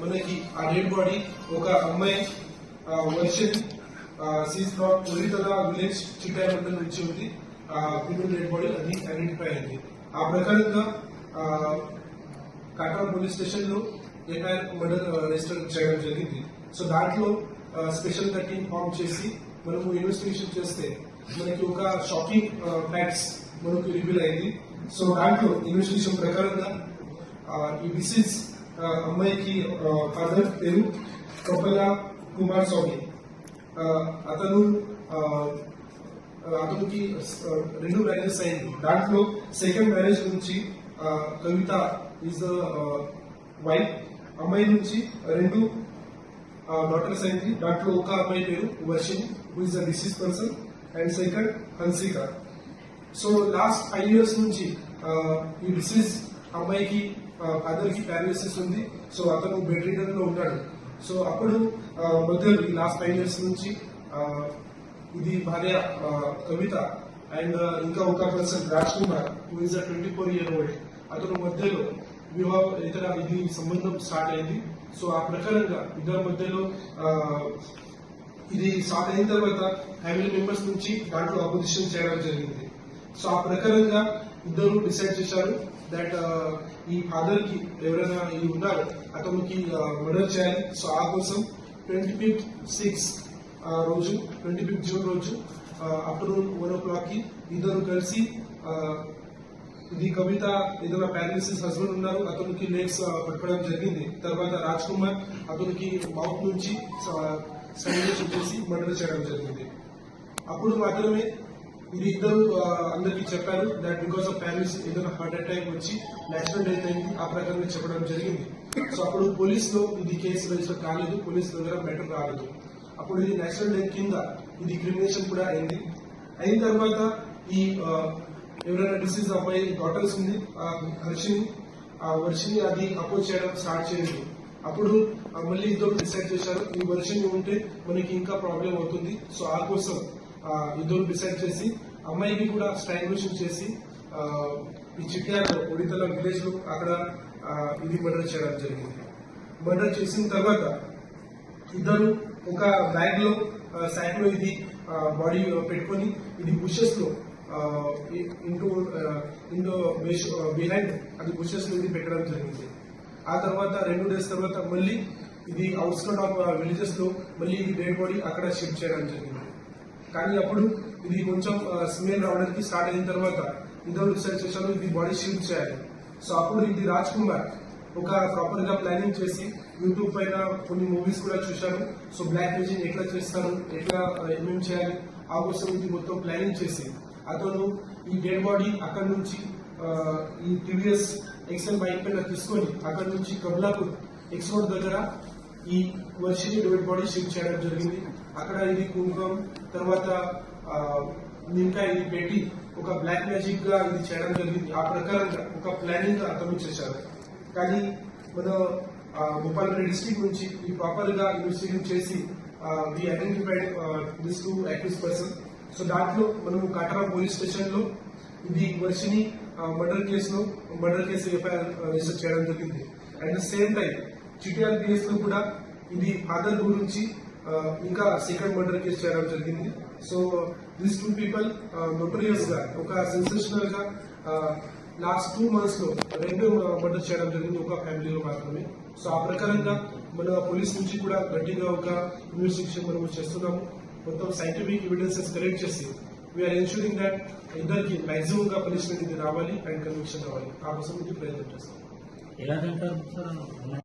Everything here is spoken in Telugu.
మనకి ఆ డెడ్ బాడీ ఒక అమ్మాయి version she's from Oritala village చిట్టామండల నుంచి ఉంది. ఆ ఫిమేల్ డెడ్ బాడీ అది ఐడెంటిఫై అయింది. ఆ ప్రకారంగా కాటా పోలీస్ స్టేషన్లో ఎఫ్ఐఆర్ మర్డర్ రిజిస్టర్ చేయడం జరిగింది. సో దాంట్లో స్పెషల్గా టీమ్ ఫామ్ చేసి మనము ఇన్వెస్టిగేషన్ చేస్తే మనకి ఒక షాకింగ్ ఫ్యాక్ట్స్ మనకు రివీల్ అయింది. సో దాంట్లో ఇన్వెస్టిగేషన్ ప్రకారంగా ఈ మిసిస్ అమ్మాయికి ఫాదర్ పేరు కొప్పల కుమార్ స్వామి అతను అతనికి రెండు మ్యారేజెస్ అయింది. దాంట్లో సెకండ్ మ్యారేజ్ నుంచి కవిత ఈజ్ ద వైఫ్. అమ్మాయి నుంచి రెండు డాటర్స్ అయింది డాక్టర్ ఒక అమ్మాయి పేరు Varshini who is the disease person and second Hansika so last five years నుంచి ఈ డిసీజ్ అమ్మాయికి ఫాదర్ ప్యారలిసిస్ ఉంది. సో అతను బెడ్ రీడర్లో ఉన్నాడు సో అప్పుడు ఆ, ఈ లాస్ట్ ఫైవ్ ఇయర్స్ నుంచి ఇది భార్య కవిత అండ్ ఇంకా ఒక person Raj Kumar who is twenty four year old అతను మధ్యలో వివాహ ఇతర ఇది సంబంధం స్టార్ట్ అయింది. సో ఆ ప్రకారంగా ఇద్దరి మధ్యలో ఇది స్టార్ట్ అయిన తర్వాత ఫ్యామిలీ మెంబర్స్ నుంచి దాంట్లో అపోజిషన్ చేయడం జరిగింది. సో ఆ ప్రకారంగా ఇద్దరు డిసైడ్ చేశారు దట్ ఈ ఫాదర్కి ఎవరైనా ఇది ఉన్నారు అతనికి మర్డర్ చేయాలి. సో ఆ కోసం ట్వంటీ ఫిఫ్త్ సిక్స్ రోజు ట్వంటీ ఫిఫ్త్ జూన్ రోజు ఆఫ్టర్నూన్ వన్ ఓ క్లాక్కి ఇద్దరు కలిసి ఇది కవిత ఏదైనా పారాలిసిస్ హస్బెండ్ ఉన్నారు. అతనికి లేక్స్ పట్టుకోవడం జరిగింది. తర్వాత రాజ్ కుమార్ అతనికి మౌత్ నుంచి సైన్ చేసి మర్డర్ చేయడం జరిగింది. అప్పుడు మాత్రమే ఇది ఇద్దరు అందరికి చెప్పారు దట్ బికాస్ ఆఫ్ పారాలిసిస్ ఏదైనా హార్ట్ అటాక్ వచ్చి నేచురల్ డెత్ అయింది. ఆ ప్రకారంగా చెప్పడం జరిగింది. సో అప్పుడు పోలీసులో ఇది కేసు రిజిస్టర్ కాలేదు. పోలీస్ దగ్గర మ్యాటర్ రాలేదు. అప్పుడు ఇది నేచురల్ డెత్ కింద ఇది క్రిమినేషన్ కూడా అయింది. అయిన తర్వాత ఈ ఎవరైనా డిసీజ్ అమ్మాయి డాటర్స్ ఉంది ఆ హర్షిని ఆ వర్షిని అది అపోజ్ చేయడం స్టార్ట్ చేయండి. అప్పుడు మళ్ళీ ఇద్దరు డిసైడ్ చేశారు ఈ వర్షిని ఉంటే మనకి ఇంకా ప్రాబ్లం అవుతుంది. సో ఆ కోసం ఆ, ఇద్దరు డిసైడ్ చేసి అమ్మాయికి కూడా స్ట్రాంగులేషన్ చేసి ఈ చిట్యాలో ఒడితల విలేజ్లో అక్కడ ఇది మర్డర్ చేయడం జరిగింది. మర్డర్ చేసిన తర్వాత ఇద్దరు ఒక బ్యాగ్లో సాక్లో ఇది బాడీ పెట్టుకొని ఇది బుషెస్లో ఇంటూ ఇంటూ బిహైండ్ అది బుషెస్ ఇది పెట్టడం జరిగింది. ఆ తర్వాత రెండు డేస్ తర్వాత మళ్ళీ ఇది అవుట్స్కట్ ఆఫ్ విలేజెస్లో మళ్ళీ ఇది డెడ్ బాడీ అక్కడ షిఫ్ట్ చేయడం జరిగింది. కానీ అప్పుడు ఇది కొంచెం uh, స్మెల్ రావడానికి స్టార్ట్ అయిన తర్వాత ఇద్దరు రీసెర్చ్ చేశారు ఇది బాడీ షిఫ్ట్ చేయాలి. సో అప్పుడు ఇది రాజ్ కుమార్ ఒక ప్రాపర్గా ప్లానింగ్ చేసి యూట్యూబ్ పైన కొన్ని మూవీస్ కూడా చూశాను. సో బ్లాక్ మ్యూజిక్ ఎట్లా చేస్తారు ఎట్లా uh, ఏమేమి చేయాలి ఆ కోసం ఇది మొత్తం ప్లానింగ్ చేసి అతను ఈ డెడ్ బాడీ అక్కడ నుంచి ఈ టీవీఎస్ ఎక్సెల్ బైక్ పైన తీసుకొని అక్కడ నుంచి కబలాపూర్ ఎక్స్ రోడ్ దగ్గర ఈ వర్షిని డెడ్ బాడీ షిఫ్ట్ చేయడం జరిగింది. అక్కడ ఇది కుంకుమం తర్వాత ఇంకా ఇది పెట్టి ఒక బ్లాక్ మ్యాజిక్గా ఇది చేయడం జరిగింది. ఆ ప్రకారంగా ఒక ప్లానింగ్గా అతను చేశారు. కానీ మన ఆ, భూపాలపల్లి నుంచి ఈ ప్రాపర్గా ఇన్వెస్టిగేషన్ చేసి we identified this two active person so దాంట్లో మనము కటరా పోలీస్ స్టేషన్లో ఇది వర్షిని మర్డర్ కేసులో మర్డర్ కేసు ఎఫ్ఐఆర్ రిజిస్టర్ చేయడం జరిగింది. అండ్ సేమ్ టైం చిటిఆర్ కేసులో కూడా ఇది ఫాదర్ గురించి ఇంకా సెకండ్ మర్డర్ కేసు చేయడం జరిగింది. సో దీస్ టూ పీపుల్ నోటరియస్గా ఒక సెన్సేషనల్గా లాస్ట్ టూ మంత్స్లో రెండు మర్డర్ చేయడం జరిగింది ఒక ఫ్యామిలీలో మాత్రమే. సో ఆ ప్రకారంగా మన పోలీస్ నుంచి కూడా గట్టిగా ఒక ఇన్వెస్టిగేషన్ మనం చేస్తున్నాము. మొత్తం సైంటిఫిక్ ఎవిడెన్సెస్ కలెక్ట్ చేసి వీఆర్ ఎన్షూరింగ్ దాట్ ఇద్దరికి మాక్సిమం గా పనిష్మెంట్ ఇది రావాలి అండ్ కన్విక్షన్ రావాలి. ఆ కోసం ఇది ప్రయత్నం చేస్తాం. ఎలా